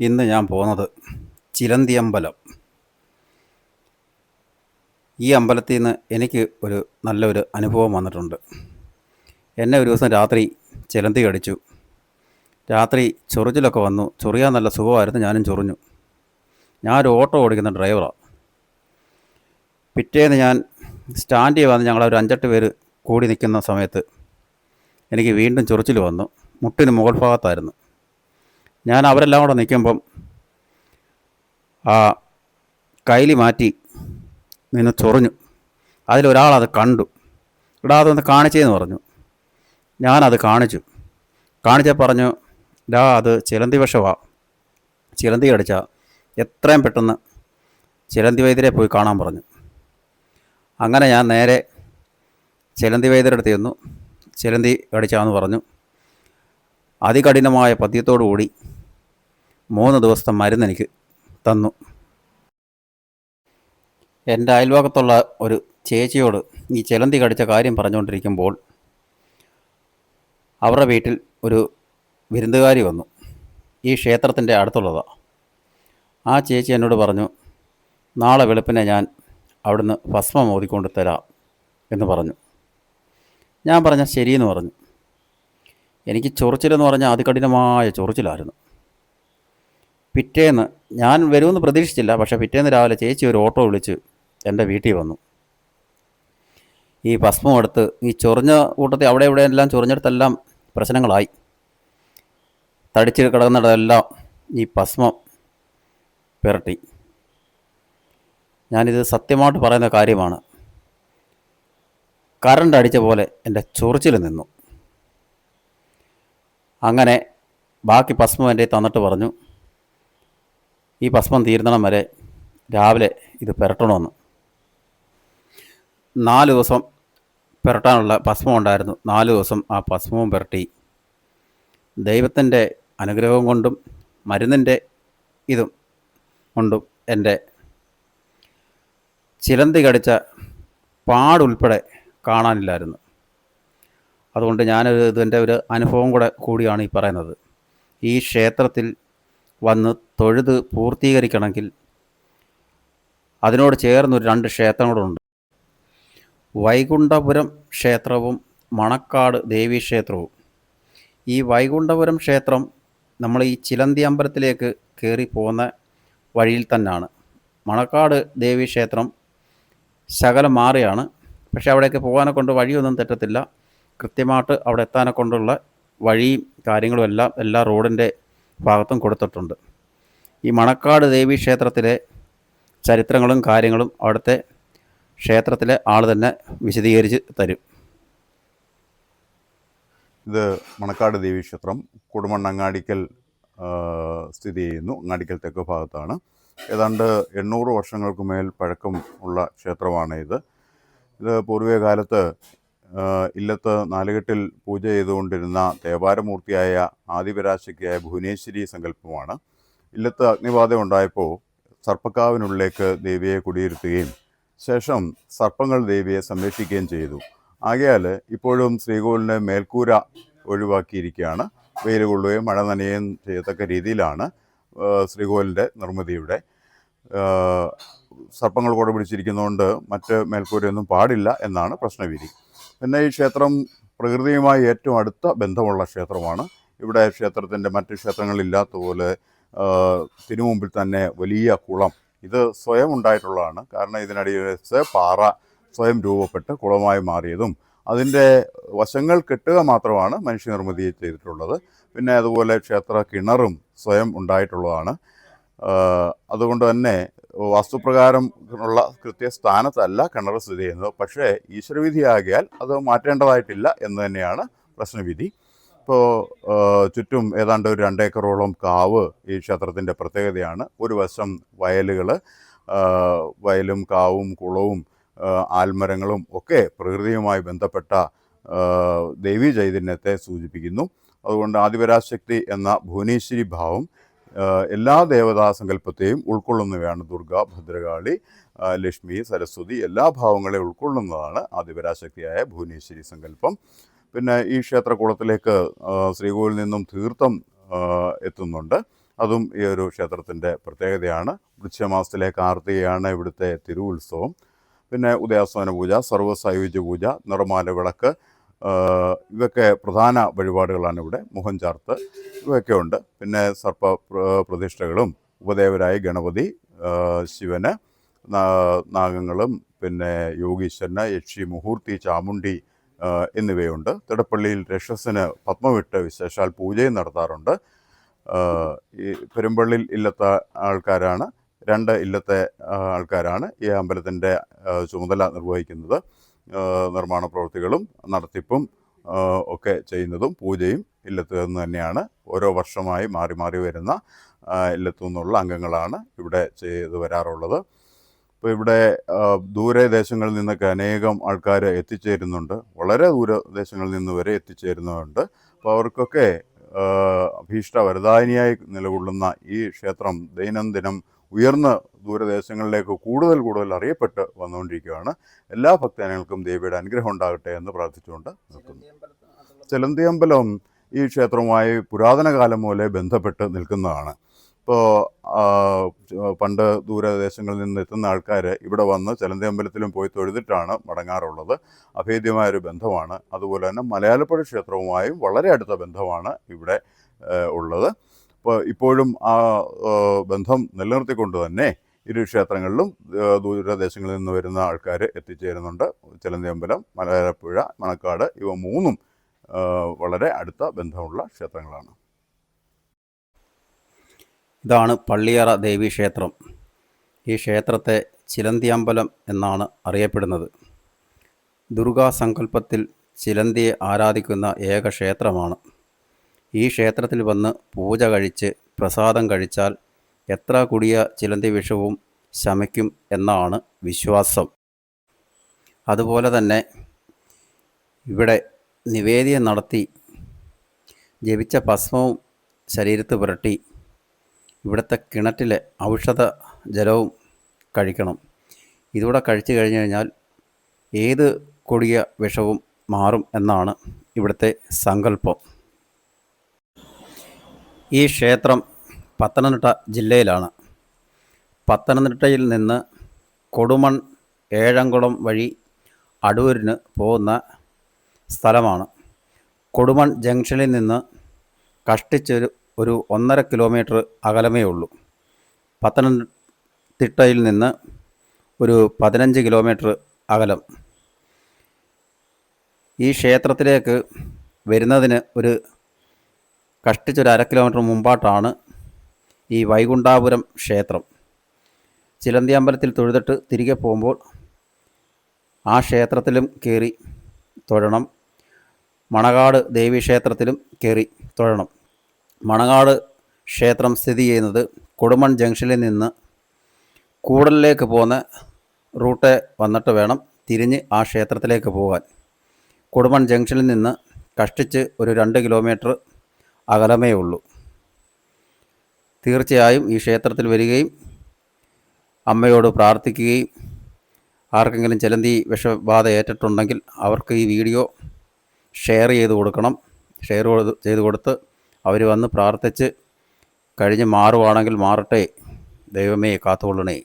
ഇന്ന് ഞാൻ പോകുന്നത് ചിലന്തി അമ്പലം ഈ അമ്പലത്തിൽ നിന്ന് എനിക്ക് ഒരു നല്ലൊരു അനുഭവം വന്നിട്ടുണ്ട്. എന്നെ ഒരു ദിവസം രാത്രി ചിലന്തി കടിച്ചു. രാത്രി ചൊറിച്ചിലൊക്കെ വന്നു. ചൊറിയാൻ നല്ല സുഖമായിരുന്നു. ഞാനും ചൊറിഞ്ഞു. ഞാനൊരു ഓട്ടോ ഓടിക്കുന്ന ഡ്രൈവറാണ് പിറ്റേന്ന് ഞാൻ സ്റ്റാൻഡിൽ വന്ന് ഞങ്ങളൊരു അഞ്ചെട്ട് പേര് കൂടി നിൽക്കുന്ന സമയത്ത് എനിക്ക് വീണ്ടും ചൊറിച്ചിൽ വന്നു. മുട്ടിന് മുകൾ ഭാഗത്തായിരുന്നു ഞാൻ അവരെല്ലാം കൂടെ നിൽക്കുമ്പം ആ കൈലി മാറ്റി നിന്ന് ചൊറിഞ്ഞു. അതിലൊരാളത് കണ്ടു. ഇടാ അതൊന്ന് കാണിച്ചേന്ന് പറഞ്ഞു. ഞാനത് കാണിച്ചു. കാണിച്ച പറഞ്ഞു ഡാ അത് ചിലന്തി വിഷമാണ് ചിലന്തി കടിച്ച. എത്രയും പെട്ടെന്ന് ചിലന്തി വൈദ്യരെ പോയി കാണാൻ പറഞ്ഞു. അങ്ങനെ ഞാൻ നേരെ ചിലന്തി വൈദ്യരെടുത്ത് ചെന്നു. ചിലന്തി കടിച്ചാന്ന് പറഞ്ഞു. അതികഠിനമായ പദ്യത്തോടു കൂടി മൂന്ന് ദിവസത്തെ മരുന്ന് എനിക്ക് തന്നു. എന്റെ അയൽവക്കത്തുള്ള ഒരു ചേച്ചിയോട് ഈ ചിലന്തി കടിച്ച കാര്യം പറഞ്ഞുകൊണ്ടിരിക്കുമ്പോൾ അവരുടെ വീട്ടിൽ ഒരു വിരുന്നുകാരി വന്നു. ഈ ക്ഷേത്രത്തിന്റെ അടുത്തുള്ളതാണ് ആ ചേച്ചി എന്നോട് പറഞ്ഞു നാളെ വെളുപ്പിനെ ഞാൻ അവിടുന്ന് ഭസ്മം ഓതിക്കൊണ്ട് തരാം എന്ന് പറഞ്ഞു. ഞാൻ പറഞ്ഞ ശരിയെന്ന് പറഞ്ഞു. എനിക്ക് ചൊറിച്ചിലെന്ന് പറഞ്ഞാൽ അതികഠിനമായ ചൊറിച്ചിലായിരുന്നു. പിറ്റേന്ന് ഞാൻ വരുമെന്ന് പ്രതീക്ഷിച്ചില്ല പക്ഷേ പിറ്റേന്ന് രാവിലെ ചേച്ചി ഒരു ഓട്ടോ വിളിച്ച് എന്റെ വീട്ടിൽ വന്നു. ഈ ഭസ്മം എടുത്ത് ഈ ചൊറിഞ്ഞ കൂട്ടത്തിൽ അവിടെ ഇവിടെ എല്ലാം ചൊറിഞ്ഞെടുത്തെല്ലാം പ്രശ്നങ്ങളായി. തടിച്ച് കിടക്കുന്നിടത്തെല്ലാം ഈ ഭസ്മം പുരട്ടി. ഞാനിത് സത്യമായിട്ട് പറയുന്ന കാര്യമാണ്. കറണ്ട് അടിച്ച പോലെ എന്റെ ചൊറിച്ചിൽ നിന്നു. അങ്ങനെ ബാക്കി ഭസ്മം എന്റെ തന്നിട്ട് പറഞ്ഞു ഈ ഭസ്മം തീരുന്നണം വരെ രാവിലെ ഇത് പുരട്ടണമെന്ന്. നാല് ദിവസം പുരട്ടാനുള്ള ഭസ്മം ഉണ്ടായിരുന്നു. നാല് ദിവസം ആ ഭസ്മവും പുരട്ടി. ദൈവത്തിന്റെ അനുഗ്രഹം കൊണ്ടും മരുന്നിന്റെ ഇതും കൊണ്ടും എന്റെ ചിലന്തി കടിച്ച പാടുൾപ്പെടെ കാണാനില്ലായിരുന്നു. അതുകൊണ്ട് ഞാനൊരു ഇതിന്റെ ഒരു അനുഭവം കൂടെ കൂടിയാണ് ഈ പറയുന്നത്. ഈ ക്ഷേത്രത്തിൽ വന്ന് തൊഴുത് പൂർത്തീകരിക്കണമെങ്കിൽ അതിനോട് ചേർന്നൊരു രണ്ട് ക്ഷേത്രങ്ങളുണ്ട് വൈകുണ്ഠപുരം ക്ഷേത്രവും മണക്കാട് ദേവീക്ഷേത്രവും ഈ വൈകുണ്ഠപുരം ക്ഷേത്രം നമ്മൾ ഈ ചിലന്തി അമ്പലത്തിലേക്ക് കയറി പോകുന്ന വഴിയിൽ തന്നെയാണ്. മണക്കാട് ദേവീക്ഷേത്രം ശകലം മാറിയാണ്. പക്ഷേ അവിടേക്ക് പോകാനെ കൊണ്ട് വഴിയൊന്നും തെറ്റത്തില്ല. കൃത്യമായിട്ട് അവിടെ എത്താനെ കൊണ്ടുള്ള വഴിയും കാര്യങ്ങളും എല്ലാം എല്ലാ റോഡിന്റെ ഭാഗത്തും കൊടുത്തിട്ടുണ്ട്. ഈ മണക്കാട് ദേവി ക്ഷേത്രത്തിലെ ചരിത്രങ്ങളും കാര്യങ്ങളും അവിടുത്തെ ക്ഷേത്രത്തിലെ ആൾ തന്നെ വിശദീകരിച്ച് തരും. ഇത് മണക്കാട് ദേവീക്ഷേത്രം ക്ഷേത്രം അങ്ങാടിക്കൽ സ്ഥിതി ചെയ്യുന്നു. അങ്ങാടിക്കൽ തെക്ക് ഭാഗത്താണ്. ഏതാണ്ട് എണ്ണൂറ് വർഷങ്ങൾക്ക് മേൽ പഴക്കം ഉള്ള ക്ഷേത്രമാണ് ഇത് ഇത് പൂർവിക കാലത്ത് ആ, ഇല്ലത്ത് നാലുകെട്ടിൽ പൂജ ചെയ്തുകൊണ്ടിരുന്ന ദേവാരമൂർത്തിയായ ആദിപരാശക്തിയായ ഭുവനേശ്വരി സങ്കല്പമാണ്. ഇല്ലത്ത് അഗ്നിബാധ ഉണ്ടായപ്പോൾ സർപ്പക്കാവിനുള്ളിലേക്ക് ദേവിയെ കുടിയിരുത്തുകയും ശേഷം സർപ്പങ്ങൾ ദേവിയെ സംരക്ഷിക്കുകയും ചെയ്തു. ആകയാൽ ഇപ്പോഴും ശ്രീകോവിലിന്റെ മേൽക്കൂര ഒഴിവാക്കിയിരിക്കുകയാണ്. വെയിൽ കൊള്ളുകയും മഴ നനയുകയും ചെയ്യത്തക്ക രീതിയിലാണ് ശ്രീകോവിലിന്റെ നിർമ്മിതിയുടെ. സർപ്പങ്ങൾ കൂടെ പിടിച്ചിരിക്കുന്നതുകൊണ്ട് മറ്റ് മേൽക്കൂരയൊന്നും പാടില്ല എന്നാണ് പ്രശ്നവിധി. പിന്നെ ഈ ക്ഷേത്രം പ്രകൃതിയുമായി ഏറ്റവും അടുത്ത ബന്ധമുള്ള ക്ഷേത്രമാണ്. ഇവിടെ ക്ഷേത്രത്തിന്റെ മറ്റ് ക്ഷേത്രങ്ങളില്ലാത്ത പോലെ ആ, തിരുമുമ്പിൽ തന്നെ വലിയ കുളം. ഇത് സ്വയം ഉണ്ടായിട്ടുള്ളതാണ്. കാരണം ഇതിനടിയിൽ വെച്ച് പാറ സ്വയം രൂപപ്പെട്ട് കുളമായി മാറിയതും അതിന്റെ വശങ്ങൾ കെട്ടുക മാത്രമാണ് മനുഷ്യനിർമ്മിതി ചെയ്തിട്ടുള്ളത്. പിന്നെ അതുപോലെ ക്ഷേത്ര കിണറും സ്വയം ഉണ്ടായിട്ടുള്ളതാണ്. അതുകൊണ്ട് തന്നെ വാസ്തുപ്രകാരം ഉള്ള കൃത്യസ്ഥാനത്തല്ല കിണർ സ്ഥിതി ചെയ്യുന്നത്. പക്ഷേ ഈശ്വരവിധിയാകിയാൽ അത് മാറ്റേണ്ടതായിട്ടില്ല എന്ന് തന്നെയാണ് പ്രശ്നവിധി. ഇപ്പോൾ ചുറ്റും ഏതാണ്ട് ഒരു രണ്ടേക്കറോളം കാവ് ഈ ക്ഷേത്രത്തിന്റെ പ്രത്യേകതയാണ്. ഒരു വശം വയലുകൾ വയലും കാവും കുളവും ആൽമരങ്ങളും ഒക്കെ പ്രകൃതിയുമായി ബന്ധപ്പെട്ട ദേവീ ചൈതന്യത്തെ സൂചിപ്പിക്കുന്നു. അതുകൊണ്ട് ആദിപരാശക്തി എന്ന ഭുവനേശ്വരി ഭാവം എല്ലാ ദേവതാ സങ്കല്പത്തെയും ഉൾക്കൊള്ളുന്നവയാണ് ദുർഗ ഭദ്രകാളി ലക്ഷ്മി സരസ്വതി എല്ലാ ഭാവങ്ങളെയും ഉൾക്കൊള്ളുന്നതാണ് ആദിപരാശക്തിയായ ഭുവനേശ്വരി സങ്കല്പം. പിന്നെ ഈ ക്ഷേത്രകുളത്തിലേക്ക് ശ്രീകോവിൽ നിന്നും തീർത്ഥം എത്തുന്നുണ്ട്. അതും ഈ ഒരു ക്ഷേത്രത്തിന്റെ പ്രത്യേകതയാണ്. വൃക്ഷമാസത്തിലെ കാർത്തികയാണ് ഇവിടുത്തെ തിരുവുത്സവം. പിന്നെ ഉദയാസ്വാന പൂജ സർവസായുജ്യ പൂജ നിറമാല വിളക്ക് ഇതൊക്കെ പ്രധാന വഴിപാടുകളാണ് ഇവിടെ. മുഖം ചാർത്ത് ഇവയൊക്കെ ഉണ്ട് പിന്നെ സർപ്പ പ്രതിഷ്ഠകളും ഉപദേവരായ ഗണപതി ശിവന് നാഗങ്ങളും പിന്നെ യോഗീശ്വരന് യക്ഷി മുഹൂർത്തി ചാമുണ്ടി എന്നിവയുണ്ട്. തിടപ്പള്ളിയിൽ രക്ഷസിന് പത്മവിട്ട് വിശേഷാൽ പൂജയും നടത്താറുണ്ട്. ഈ പെരുമ്പള്ളിൽ ഇല്ലത്ത ആൾക്കാരാണ്. രണ്ട് ഇല്ലത്തെ ആൾക്കാരാണ് ഈ അമ്പലത്തിന്റെ ചുമതല നിർവഹിക്കുന്നത്. നിർമ്മാണ പ്രവൃത്തികളും നടത്തിപ്പും ഒക്കെ ചെയ്യുന്നതും പൂജയും ഇല്ലത്ത് നിന്ന് തന്നെയാണ്. ഓരോ വർഷമായി മാറി മാറി വരുന്ന ഇല്ലത്തു നിന്നുള്ള അംഗങ്ങളാണ് ഇവിടെ ചെയ്ത് വരാറുള്ളത്. ഇപ്പോൾ ഇവിടെ ദൂരെ ദൂരദേശങ്ങളിൽ നിന്നൊക്കെ അനേകം ആൾക്കാർ എത്തിച്ചേരുന്നുണ്ട്. വളരെ ദൂരദേശങ്ങളിൽ നിന്ന് വരെ എത്തിച്ചേരുന്നുണ്ട് അപ്പോൾ അവർക്കൊക്കെ ഭീഷ്ട അഭീഷ്ട വരദായിനിയായി നിലകൊള്ളുന്ന ഈ ക്ഷേത്രം ദൈനംദിനം ഉയർന്ന ദൂരദേശങ്ങളിലേക്ക് കൂടുതൽ കൂടുതൽ അറിയപ്പെട്ട് വന്നുകൊണ്ടിരിക്കുകയാണ്. എല്ലാ ഭക്തജനങ്ങൾക്കും ദേവിയുടെ അനുഗ്രഹം ഉണ്ടാകട്ടെ എന്ന് പ്രാർത്ഥിച്ചുകൊണ്ട് നിർത്തുന്നു. ചെലന്തിയമ്പലം ഈ ക്ഷേത്രവുമായി പുരാതന കാലം മുതലേ ബന്ധപ്പെട്ട് നിൽക്കുന്നതാണ്. ഇപ്പോൾ പണ്ട് ദൂരദേശങ്ങളിൽ നിന്ന് എത്തുന്ന ആൾക്കാർ ഇവിടെ വന്ന് ചെലന്തിയമ്പലത്തിലും പോയി തൊഴുതിട്ടാണ് മടങ്ങാറുള്ളത്. അഭേദ്യമായൊരു ബന്ധമാണ്. അതുപോലെ തന്നെ മലയാളപ്പുഴ ക്ഷേത്രവുമായും വളരെ അടുത്ത ബന്ധമാണ് ഇവിടെ ഉള്ളത്. ഇപ്പോഴും ആ ബന്ധം നിലനിർത്തിക്കൊണ്ട് തന്നെ ഇരു ക്ഷേത്രങ്ങളിലും ദൂരദേശങ്ങളിൽ നിന്ന് വരുന്ന ആൾക്കാർ എത്തിച്ചേരുന്നുണ്ട്. ചെലന്തിയമ്പലം മലയാളപ്പുഴ മണക്കാട് ഇവ മൂന്നും വളരെ അടുത്ത ബന്ധമുള്ള ക്ഷേത്രങ്ങളാണ്. ഇതാണ് പള്ളിയറ ദേവി ക്ഷേത്രം. ഈ ക്ഷേത്രത്തെ ചിലന്തിയമ്പലം എന്നാണ് അറിയപ്പെടുന്നത്. ദുർഗാസങ്കല്പത്തിൽ ചിലന്തിയെ ആരാധിക്കുന്ന ഏക ക്ഷേത്രമാണ്. ഈ ക്ഷേത്രത്തിൽ വന്ന് പൂജ കഴിച്ച് പ്രസാദം കഴിച്ചാൽ എത്ര കൂടിയ ചിലന്തി വിഷവും ശമിക്കും എന്നാണ് വിശ്വാസം. അതുപോലെ തന്നെ ഇവിടെ നിവേദ്യം നടത്തി ജപിച്ച ഭസ്മവും ശരീരത്ത് പുരട്ടി ഇവിടുത്തെ കിണറ്റിലെ ഔഷധ ജലവും കഴിക്കണം. ഇതുകൂടെ കഴിച്ചു കഴിഞ്ഞു കഴിഞ്ഞാൽ ഏത് കൊടിയ വിഷവും മാറും എന്നാണ് ഇവിടുത്തെ സങ്കല്പം. ഈ ക്ഷേത്രം പത്തനംതിട്ട ജില്ലയിലാണ്. പത്തനംതിട്ടയിൽ നിന്ന് കൊടുമൺ ഏഴംകുളം വഴി അടൂരിന് പോകുന്ന സ്ഥലമാണ്. കൊടുമൺ ജംഗ്ഷനിൽ നിന്ന് കഷ്ടിച്ചൊരു ഒരു ഒന്നര കിലോമീറ്റർ അകലമേ ഉള്ളൂ. പത്തനംതിട്ടയിൽ നിന്ന് ഒരു പതിനഞ്ച് കിലോമീറ്റർ അകലം. ഈ ക്ഷേത്രത്തിലേക്ക് വരുന്നതിന് ഒരു കഷ്ടിച്ചൊരു അര കിലോമീറ്റർ മുമ്പാട്ടാണ് ഈ വൈകുണ്ഠാപുരം ക്ഷേത്രം. ചിലന്തി അമ്പലത്തിൽ തൊഴുതിട്ട് തിരികെ പോകുമ്പോൾ ആ ക്ഷേത്രത്തിലും കയറി തൊഴണം. മണകാട് ദേവീക്ഷേത്രത്തിലും കയറി തൊഴണം. മണകാട് ക്ഷേത്രം സ്ഥിതി ചെയ്യുന്നത് കൊടുമൺ ജംഗ്ഷനിൽ നിന്ന് കൂടലിലേക്ക് പോകുന്ന റൂട്ട് വന്നിട്ട് വേണം തിരിഞ്ഞ് ആ ക്ഷേത്രത്തിലേക്ക് പോകാൻ. കൊടുമൺ ജംഗ്ഷനിൽ നിന്ന് കഷ്ടിച്ച് ഒരു രണ്ട് കിലോമീറ്റർ അകലമേ ഉള്ളൂ. തീർച്ചയായും ഈ ക്ഷേത്രത്തിൽ വരികയും അമ്മയോട് പ്രാർത്ഥിക്കുകയും ആർക്കെങ്കിലും ചിലന്തി വിഷബാധ ഏറ്റിട്ടുണ്ടെങ്കിൽ അവർക്ക് ഈ വീഡിയോ ഷെയർ ചെയ്ത് കൊടുക്കണം. ഷെയർ ചെയ്ത് കൊടുത്ത് അവർ വന്ന് പ്രാർത്ഥിച്ച് കഴിഞ്ഞ് മാറുവാണെങ്കിൽ മാറട്ടെ. ദൈവമേ കാത്തുകൊള്ളണേ.